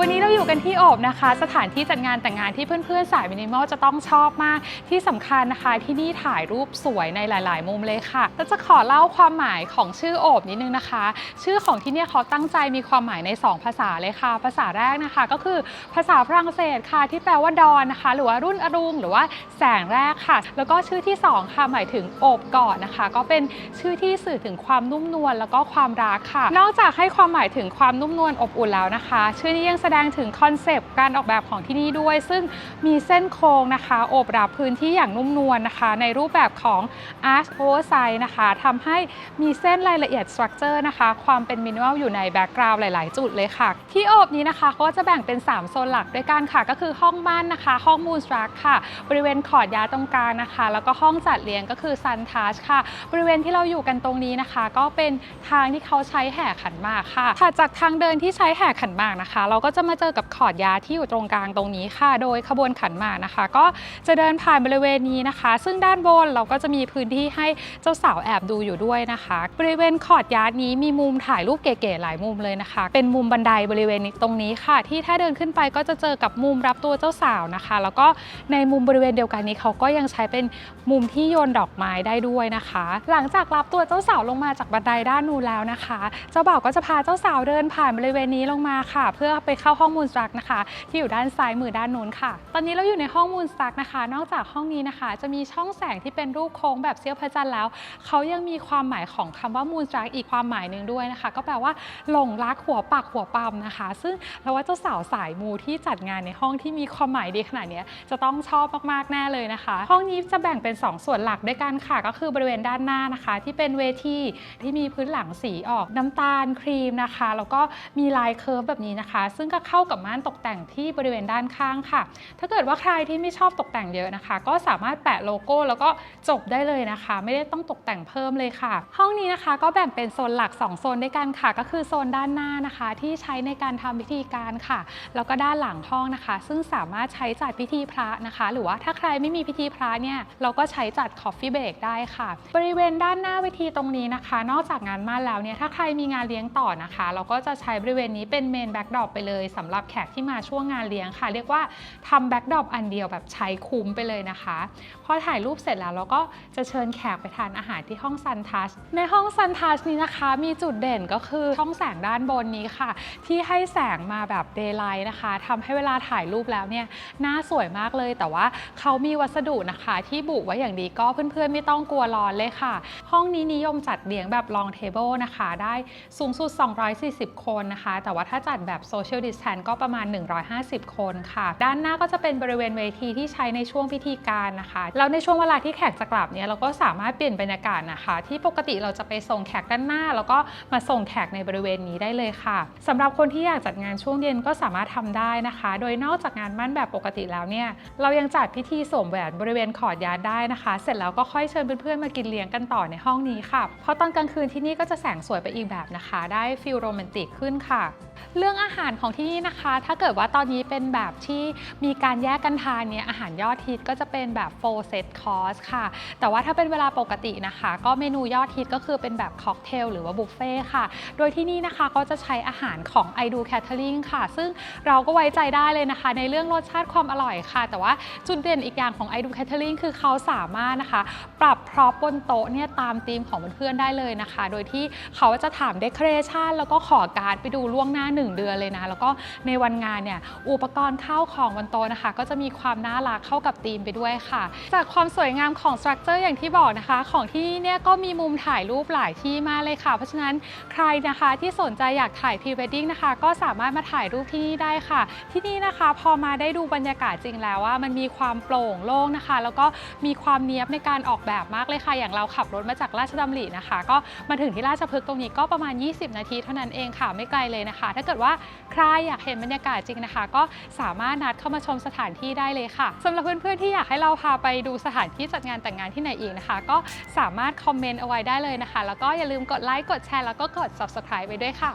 วันนี้เราอยู่กันที่โอบนะคะ สถานที่จัดงานแต่งงานที่เพื่อนๆ สายมินิมอลจะต้องชอบมาก ที่สำคัญนะคะที่นี่ถ่ายรูปสวยในหลาย ๆ มุมเลยค่ะแล้วจะขอเล่าความหมายของชื่อโอบนิดนึงนะคะ ชื่อของที่เนี่ยเขาตั้งใจมีความหมายใน 2 ภาษาเลยค่ะ ภาษาแรกนะคะก็คือภาษาฝรั่งเศสค่ะที่แปลว่าดอนนะคะ หรือว่ารุ่นอรุณหรือว่าแสงแรกค่ะ แล้วก็ชื่อที่สองค่ะหมายถึงโอบกอดนะคะ ก็เป็นชื่อที่สื่อถึงความนุ่มนวลแล้วก็ความรักค่ะ นอกจากให้ความหมายถึงความนุ่มนวลอบอุ่นแล้วนะคะ ชื่อนี้ยังสดงถึงคอนเซปต์การออกแบบของที่นี่ด้วย ซึ่งมีเส้นโค้งนะคะโอบรับพื้นที่อย่างนุ่มนวลนะคะ ในรูปแบบของ Arch Oversize นะคะทำให้มีเส้นรายละเอียดสตรัคเจอร์นะคะ ความเป็นมินิมอลอยู่ในแบ็กกราวด์หลาย ๆ จุดเลยค่ะ ที่โอบนี้นะคะก็จะแบ่งเป็น 3 โซนหลักด้วยกันค่ะ ก็คือห้องบ้านนะคะ ห้องมูนสตรัคค่ะ บริเวณขอดยาตรงกลางนะคะ แล้วก็ห้องจัดเลี้ยงก็คือซันทัชค่ะ บริเวณที่เราอยู่กันตรงนี้นะคะ ก็เป็นทางที่เขาใช้แห่ขันหมากค่ะถัดจากทางเดินที่ใช้แห่ขันหมากนะคะ เราก็จะมาเจอกับขอดยาที่อยู่ตรงกลางตรงนี้ค่ะ โดยขบวนขันหมากนะคะ ก็จะเดินผ่านบริเวณนี้นะคะ ซึ่งด้านบนเราก็จะมีพื้นที่ให้เจ้าสาวแอบดูอยู่ด้วยนะคะ บริเวณขอดยานี้มีมุมถ่ายรูปเก๋ๆหลายมุมเลยนะคะ เป็นมุมบันไดบริเวณตรงนี้ค่ะ ที่ถ้าเดินขึ้นไปก็จะเจอกับมุมรับตัวเจ้าสาวนะคะ แล้วก็ในมุมบริเวณเดียวกันนี้เขาก็ยังใช้เป็นมุมที่โยนดอกไม้ได้ด้วยนะคะ หลังจากรับตัวเจ้าสาวลงมาจากบันไดด้านนู้นแล้วนะคะ เจ้าบ่าวก็จะพาเจ้าสาวเดินผ่านบริเวณนี้ลงมาค่ะ เพื่อไปเข้าห้องมูลสตรักนะคะ ที่อยู่ด้านซ้ายมือด้านนู้นค่ะ ตอนนี้เราอยู่ในห้องมูลสตรักนะคะ นอกจากห้องนี้นะคะ จะมีช่องแสงที่เป็นรูปโค้งแบบเสี้ยวพระจันทร์แล้ว เขายังมีความหมายของคำว่ามูลสตรักอีกความหมายหนึ่งด้วยนะคะ ก็แปลว่าหลงรักหัวปักหัวปั๊มนะคะ ซึ่งเราว่าเจ้าสาวสายมูที่จัดงานในห้องที่มีความหมายดีขนาดนี้จะต้องชอบมากๆแน่เลยนะคะ ห้องนี้จะแบ่งเป็น 2 ส่วนหลักด้วยกันค่ะ ก็คือบริเวณด้านหน้านะคะ ที่เป็นเวทีที่มีพื้นหลังสีออกน้ำตาลครีมนะคะ แล้วก็มีลายเคิร์ฟแบบนี้นะคะ ซึ่งก็เข้ากับม่านตกแต่งที่บริเวณด้านข้างค่ะ ถ้าเกิดว่าใครที่ไม่ชอบตกแต่งเยอะนะคะ ก็สามารถแปะโลโก้แล้วก็จบได้เลยนะคะ ไม่ได้ต้องตกแต่งเพิ่มเลยค่ะ ห้องนี้นะคะก็แบ่งเป็นโซนหลัก 2 โซนด้วยกันค่ะ ก็คือโซนด้านหน้านะคะ ที่ใช้ในการทำพิธีการค่ะ แล้วก็ด้านหลังห้องนะคะ ซึ่งสามารถใช้จัดพิธีพระนะคะ หรือว่าถ้าใครไม่มีพิธีพระเนี่ยเราก็ใช้จัดคอฟฟี่เบรกได้ค่ะ บริเวณด้านหน้าเวทีตรงนี้นะคะ นอกจากงานมาแล้วเนี่ยถ้าใครมีงานเลี้ยงต่อนะคะ เราก็จะใช้บริเวณนี้เป็นเมนแบ็กดรอปไปเลยสำหรับแขกที่มาช่วงงานเลี้ยงค่ะ เรียกว่าทำแบ็กดรอปอันเดียวแบบใช้คุ้มไปเลยนะคะพอถ่ายรูปเสร็จแล้วเราก็จะเชิญแขกไปทานอาหารที่ห้องซันทัชในห้องซันทัชนี้นะคะมีจุดเด่นก็คือช่องแสงด้านบนนี้ค่ะ ที่ให้แสงมาแบบเดย์ไลท์นะคะทำให้เวลาถ่ายรูปแล้วเนี่ยหน้าสวยมากเลย แต่ว่าเขามีวัสดุนะคะ ที่บุไว้อย่างดีก็เพื่อนๆไม่ต้องกลัวร้อนเลยค่ะ ห้องนี้นิยมจัดเลี้ยงแบบลองเทเบิลนะคะ ได้สูงสุด 240 คนนะคะ แต่ว่าถ้าจัดแบบโซเชียลดิสแทนก็ประมาณ 150 คนค่ะ ด้านหน้าก็จะเป็นบริเวณเวทีที่ใช้ในช่วงพิธีการนะคะ แล้วในช่วงเวลาที่แขกจะกลับเนี่ยเราก็สามารถเปลี่ยนบรรยากาศนะคะ ที่ปกติเราจะไปส่งแขกด้านหน้า แล้วก็มาส่งแขกในบริเวณนี้ได้เลยค่ะสำหรับคนที่อยากจัดงานช่วงเย็นก็สามารถทำได้นะคะ โดยนอกจากงานมั่นแบบปกติแล้วเนี่ยเรายังจัดพิธีสวมแหวนบริเวณขอดยาได้นะคะ เสร็จแล้วก็ค่อยเชิญเพื่อนๆมากินเลี้ยงกันต่อในห้องนี้ค่ะเพราะตอนกลางคืนที่นี่ก็จะแสงสวยไปอีกแบบนะคะ ได้ฟิลโรแมนติกขึ้นค่ะ เรื่องอาหารของที่นี่นะคะ ถ้าเกิดว่าตอนนี้เป็นแบบที่มีการแยกกันทานเนี่ยอาหารยอดฮิตก็จะเป็นแบบ full set course ค่ะ แต่ว่าถ้าเป็นเวลาปกตินะคะ ก็เมนูยอดฮิตก็คือเป็นแบบค็อกเทลหรือว่าบุฟเฟ่ค่ะ โดยที่นี่นะคะก็จะใช้อาหารของ I do Catering ค่ะ ซึ่งเราก็ไว้ใจได้เลยนะคะ ในเรื่องรสชาติความอร่อยค่ะ แต่ว่าจุดเด่นอีกอย่างของ I do Catering คือเขาสามารถนะคะ ปรับพร็อพบนโต๊ะเนี่ยตามธีมของเพื่อนๆได้เลยนะคะ โดยที่เขาจะถามเดคอเรชันแล้วก็ขอการดไปดูล่วงหน้าหนึ่ง1 เดือนเลยนะ แล้วก็ในวันงานเนี่ยอุปกรณ์เข้าของบนโต๊ะนะคะ ก็จะมีความน่ารักเข้ากับธีมไปด้วยค่ะ จากความสวยงามของสตรัคเจอร์อย่างที่บอกนะคะ ของที่นี่เนี่ยก็มีมุมถ่ายรูปหลายที่มากเลยค่ะ เพราะฉะนั้นใครนะคะที่สนใจอยากถ่ายพรีเวดดิ้งนะคะ ก็สามารถมาถ่ายรูปที่นี่ได้ค่ะ ที่นี่นะคะพอมาได้ดูบรรยากาศจริงแล้วว่ามันมีความโปร่งโล่งนะคะ แล้วก็มีความเนียบในการออกแบบมากเลยค่ะ อย่างเราขับรถมาจากราชดำรินะคะ ก็มาถึงที่ราชพฤกษ์ตรงนี้ก็ประมาณ 20 นาทีเท่านั้นเองค่ะไม่ไกลเลยนะคะ ถ้าเกิดดว่าใครอยากเห็นบรรยากาศจริงนะคะ ก็สามารถนัดเข้ามาชมสถานที่ได้เลยค่ะสำหรับเพื่อนๆที่อยากให้เราพาไปดูสถานที่จัดงานแต่งงานที่ไหนอีกนะคะ ก็สามารถคอมเมนต์เอาไว้ได้เลยนะคะ แล้วก็อย่าลืมกดไลค์กดแชร์แล้วก็กด subscribe ไปด้วยค่ะ